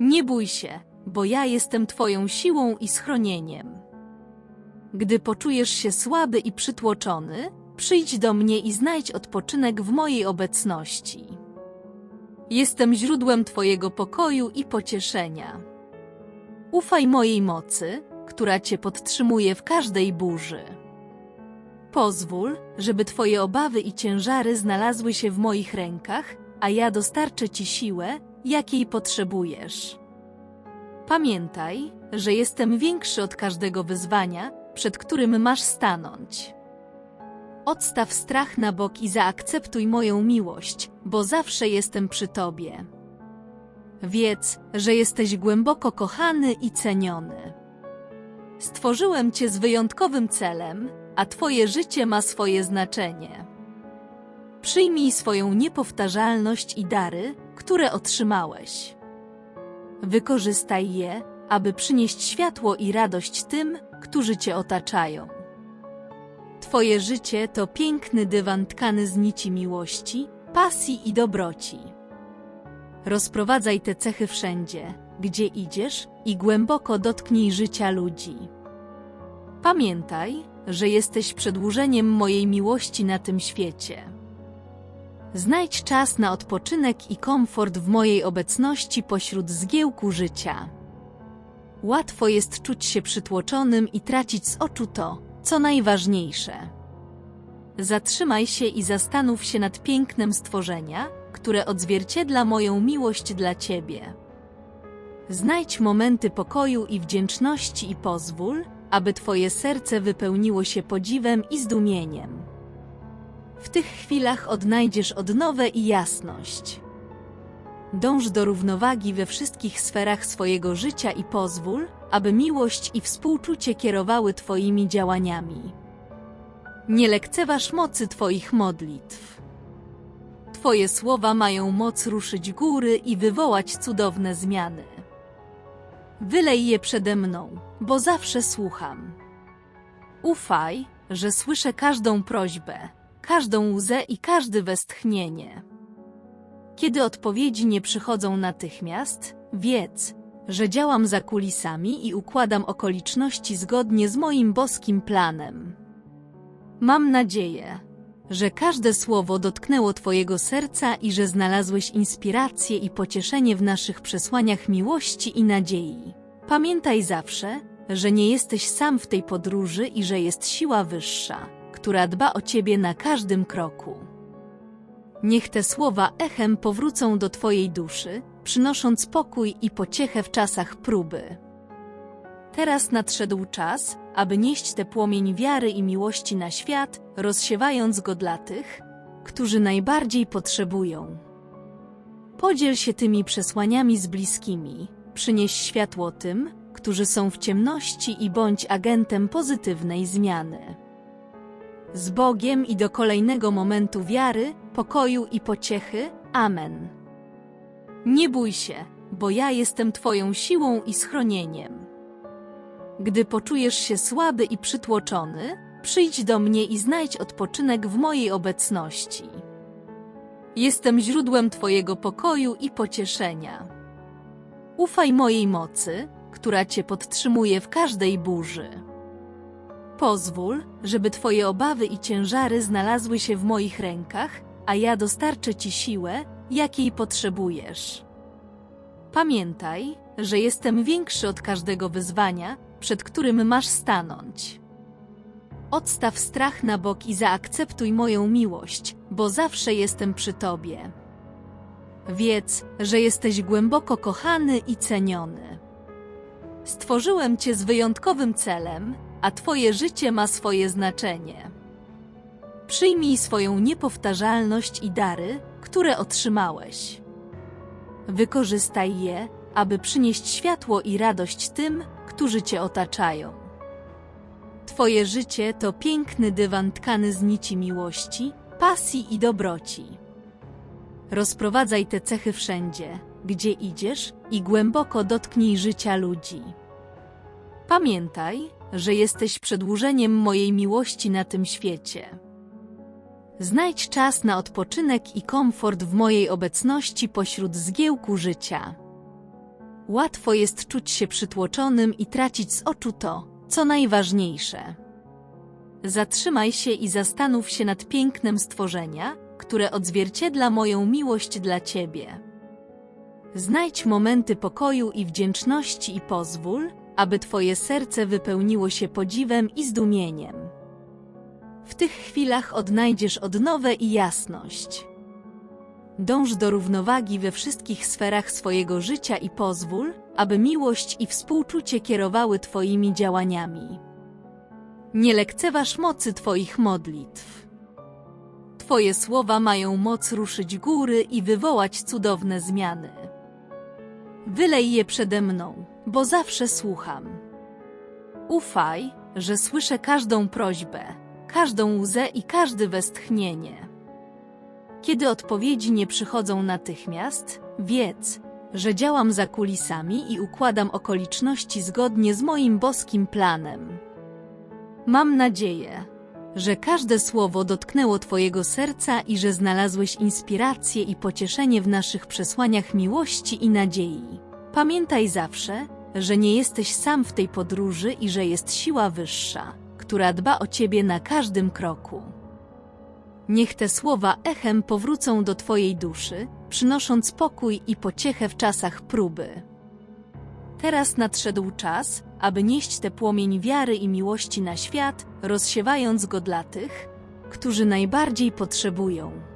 Nie bój się, bo ja jestem Twoją siłą i schronieniem. Gdy poczujesz się słaby i przytłoczony, przyjdź do mnie i znajdź odpoczynek w mojej obecności. Jestem źródłem Twojego pokoju i pocieszenia. Ufaj mojej mocy, która Cię podtrzymuje w każdej burzy. Pozwól, żeby Twoje obawy i ciężary znalazły się w moich rękach, a ja dostarczę Ci siłę, jakiej potrzebujesz. Pamiętaj, że jestem większy od każdego wyzwania, przed którym masz stanąć. Odstaw strach na bok i zaakceptuj moją miłość, bo zawsze jestem przy Tobie. Wiedz, że jesteś głęboko kochany i ceniony. Stworzyłem Cię z wyjątkowym celem, a Twoje życie ma swoje znaczenie. Przyjmij swoją niepowtarzalność i dary, które otrzymałeś. Wykorzystaj je, aby przynieść światło i radość tym, którzy Cię otaczają. Twoje życie to piękny dywan tkany z nici miłości, pasji i dobroci. Rozprowadzaj te cechy wszędzie, gdzie idziesz i głęboko dotknij życia ludzi. Pamiętaj, że jesteś przedłużeniem mojej miłości na tym świecie. Znajdź czas na odpoczynek i komfort w mojej obecności pośród zgiełku życia. Łatwo jest czuć się przytłoczonym i tracić z oczu to, co najważniejsze. Zatrzymaj się i zastanów się nad pięknem stworzenia, które odzwierciedla moją miłość dla Ciebie. Znajdź momenty pokoju i wdzięczności i pozwól, aby Twoje serce wypełniło się podziwem i zdumieniem. W tych chwilach odnajdziesz odnowę i jasność. Dąż do równowagi we wszystkich sferach swojego życia i pozwól, aby miłość i współczucie kierowały Twoimi działaniami. Nie lekceważ mocy Twoich modlitw. Twoje słowa mają moc ruszyć góry i wywołać cudowne zmiany. Wylej je przede mną, bo zawsze słucham. Ufaj, że słyszę każdą prośbę, każdą łzę i każdy westchnienie. Kiedy odpowiedzi nie przychodzą natychmiast, wiedz, że działam za kulisami i układam okoliczności zgodnie z moim boskim planem. Mam nadzieję, że każde słowo dotknęło Twojego serca i że znalazłeś inspirację i pocieszenie w naszych przesłaniach miłości i nadziei. Pamiętaj zawsze, że nie jesteś sam w tej podróży i że jest siła wyższa, która dba o Ciebie na każdym kroku. Niech te słowa echem powrócą do Twojej duszy, przynosząc pokój i pociechę w czasach próby. Teraz nadszedł czas, aby nieść te płomień wiary i miłości na świat, rozsiewając go dla tych, którzy najbardziej potrzebują. Podziel się tymi przesłaniami z bliskimi, przynieś światło tym, którzy są w ciemności i bądź agentem pozytywnej zmiany. Z Bogiem i do kolejnego momentu wiary, pokoju i pociechy. Amen. Nie bój się, bo ja jestem Twoją siłą i schronieniem. Gdy poczujesz się słaby i przytłoczony, przyjdź do mnie i znajdź odpoczynek w mojej obecności. Jestem źródłem Twojego pokoju i pocieszenia. Ufaj mojej mocy, która Cię podtrzymuje w każdej burzy. Pozwól, żeby Twoje obawy i ciężary znalazły się w moich rękach, a ja dostarczę Ci siłę, jakiej potrzebujesz. Pamiętaj, że jestem większy od każdego wyzwania, przed którym masz stanąć. Odstaw strach na bok i zaakceptuj moją miłość, bo zawsze jestem przy Tobie. Wiedz, że jesteś głęboko kochany i ceniony. Stworzyłem Cię z wyjątkowym celem, a Twoje życie ma swoje znaczenie. Przyjmij swoją niepowtarzalność i dary, które otrzymałeś. Wykorzystaj je, aby przynieść światło i radość tym, którzy Cię otaczają. Twoje życie to piękny dywan tkany z nici miłości, pasji i dobroci. Rozprowadzaj te cechy wszędzie, gdzie idziesz i głęboko dotknij życia ludzi. Pamiętaj, że jesteś przedłużeniem mojej miłości na tym świecie. Znajdź czas na odpoczynek i komfort w mojej obecności pośród zgiełku życia. Łatwo jest czuć się przytłoczonym i tracić z oczu to, co najważniejsze. Zatrzymaj się i zastanów się nad pięknem stworzenia, które odzwierciedla moją miłość dla Ciebie. Znajdź momenty pokoju i wdzięczności i pozwól, aby Twoje serce wypełniło się podziwem i zdumieniem. W tych chwilach odnajdziesz odnowę i jasność. Dąż do równowagi we wszystkich sferach swojego życia i pozwól, aby miłość i współczucie kierowały Twoimi działaniami. Nie lekceważ mocy Twoich modlitw. Twoje słowa mają moc ruszyć góry i wywołać cudowne zmiany. Wylej je przede mną, bo zawsze słucham. Ufaj, że słyszę każdą prośbę, każdą łzę i każde westchnienie. Kiedy odpowiedzi nie przychodzą natychmiast, wiedz, że działam za kulisami i układam okoliczności zgodnie z moim boskim planem. Mam nadzieję, że każde słowo dotknęło Twojego serca i że znalazłeś inspirację i pocieszenie w naszych przesłaniach miłości i nadziei. Pamiętaj zawsze, że nie jesteś sam w tej podróży i że jest siła wyższa, która dba o Ciebie na każdym kroku. Niech te słowa echem powrócą do Twojej duszy, przynosząc pokój i pociechę w czasach próby. Teraz nadszedł czas, aby nieść tę płomień wiary i miłości na świat, rozsiewając go dla tych, którzy najbardziej potrzebują.